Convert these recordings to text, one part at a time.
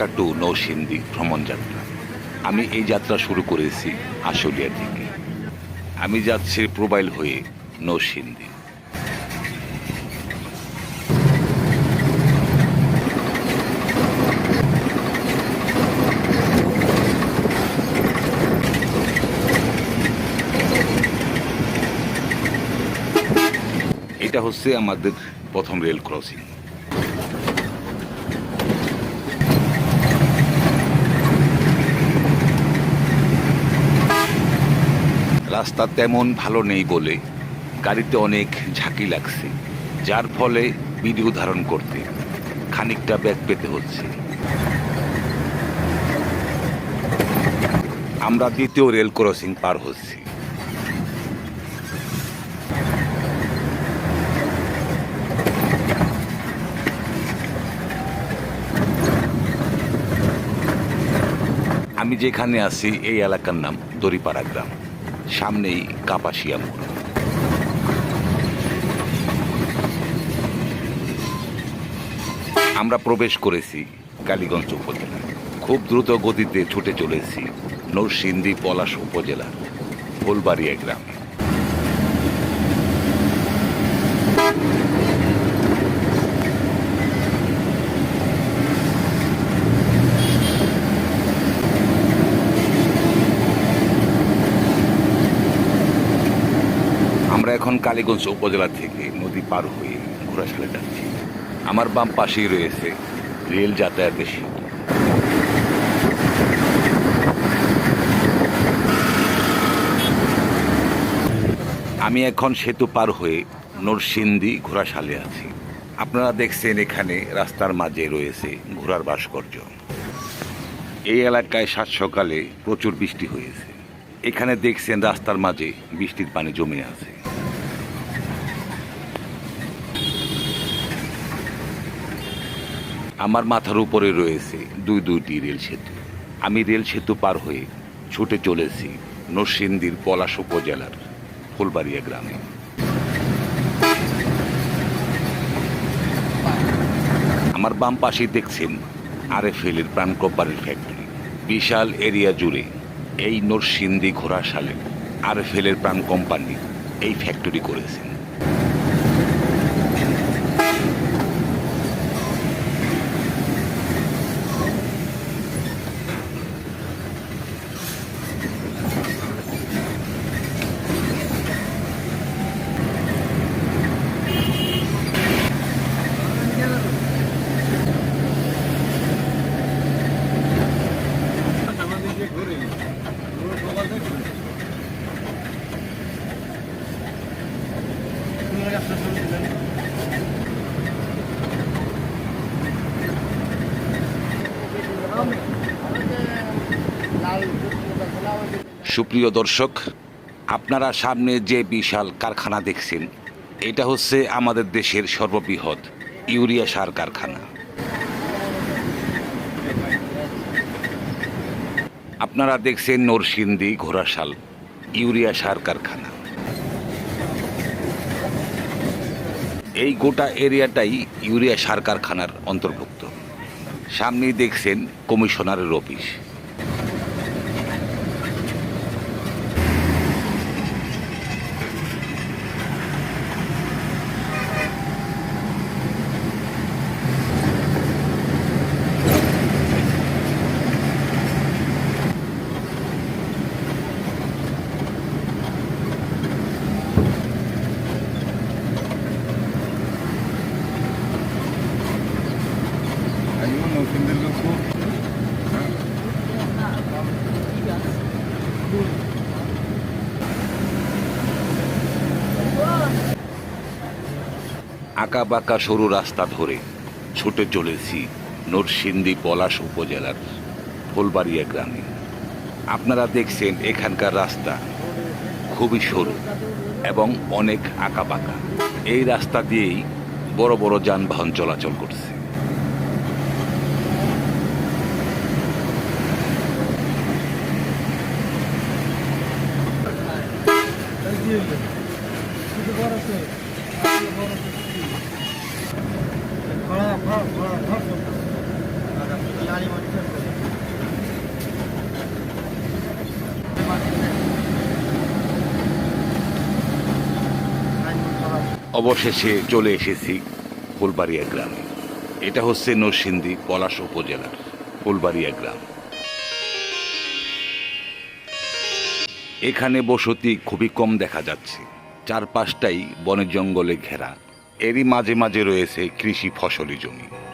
Dhaka two নৌসিন্দি ভ্রমণ যাত্রা। আমি এই যাত্রা শুরু করেছি আশুলিয়া থেকে। আমি যাচ্ছি প্রোবাইল হয়ে নৌসিন্দি এটা হচ্ছে আমাদের প্রথম রেল ক্রসিং। রাস্তা তেমন ভালো নেই বলে গাড়িতে অনেক ঝাঁকি লাগছে, যার ফলে ভিডিও ধারণ করতে খানিকটা ব্যাগ পেতে হচ্ছে। আমরা দ্বিতীয় রেল ক্রসিং পার হচ্ছি। আমি যেখানে আছি, এই এলাকার নাম দড়িপাড়া গ্রাম। সামনেই কাপাসিয়া মোড়। আমরা প্রবেশ করেছি কালীগঞ্জ উপজেলা খুব দ্রুত গতিতে ছুটে চলেছি নরসিংদী পলাশ উপজেলা ফুলবাড়িয়া গ্রামে আমরা এখন কালীগঞ্জ উপজেলা থেকে নদী পার হয়ে ঘোড়াশালে যাচ্ছি। আমার বাম পাশেই রয়েছে রেল যাতায়াতের সেতু আমি এখন সেতু পার হয়ে নরসিংদী ঘোড়াশালে আছি। আপনারা দেখছেন এখানে রাস্তার মাঝে রয়েছে ঘোড়ার ভাস্কর্য। এই এলাকায় সাত সকালে প্রচুর বৃষ্টি হয়েছে। এখানে দেখছেন রাস্তার মাঝে বৃষ্টির পানি জমে আছে। আমার মাথার উপরে রয়েছে দুই দুইটি রেল সেতু। আমি রেল সেতু পার হয়ে ছুটে চলেছি নরসিংদীর পলাশ উপজেলার ফুলবাড়িয়া গ্রামে। আমার বাম পাশে দেখছেন প্রাণ কোম্পানির ফ্যাক্টরি বিশাল এরিয়া জুড়ে এই নরসিংদী ঘোড়াশালে আরএফএল এর প্রাণ কোম্পানি এই ফ্যাক্টরি করেছেন সুপ্রিয় দর্শক, আপনারা সামনে যে বিশাল কারখানা দেখছেন, এটা হচ্ছে আমাদের দেশের সর্ববৃহৎ ইউরিয়া সার কারখানা। আপনারা দেখছেন নরসিংদী ঘোড়াশাল ইউরিয়া সার কারখানা। এই গোটা এরিয়াটাই ইউরিয়া সার কারখানার অন্তর্ভুক্ত। সামনেই দেখছেন কমিশনারের অফিস। আঁকা বাঁকা সরু রাস্তা ধরে ছুটে চলেছি নরসিংদী পলাশ উপজেলার ফুলবাড়িয়া গ্রামে। আপনারা দেখছেন এখানকার রাস্তা খুবই সরু এবং অনেক আঁকা বাঁকা। এই রাস্তা দিয়েই বড় বড় যানবাহন চলাচল করছে। অবশেষে চলে এসেছি ফুলবাড়িয়া গ্রামে। এটা হচ্ছে নরসিংদী পলাশ উপজেলার ফুলবাড়িয়া গ্রাম। এখানে বসতি খুবই কম দেখা যাচ্ছে। চারপাশটাই বনের জঙ্গলে ঘেরা। এরই মাঝে মাঝে রয়েছে কৃষি ফসলি জমি।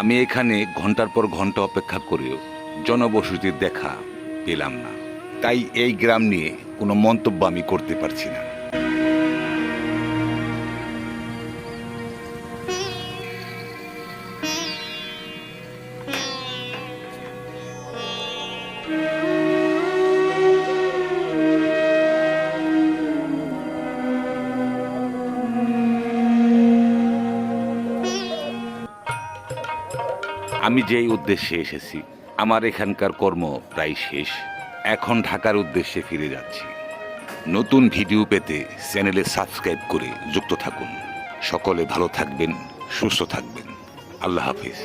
আমি এখানে ঘণ্টার পর ঘণ্টা অপেক্ষা করেও জনবসতির দেখা পেলাম না। তাই এই গ্রাম নিয়ে কোনো মন্তব্য আমি করতে পারছি না। আমি যেই উদ্দেশ্যে এসেছি, আমার এখানকার কর্ম প্রায় শেষ। এখন ঢাকার উদ্দেশ্যে ফিরে যাচ্ছি। নতুন ভিডিও পেতে চ্যানেলে সাবস্ক্রাইব করে যুক্ত থাকুন। সকলে ভালো থাকবেন, সুস্থ থাকবেন। আল্লাহ হাফিজ।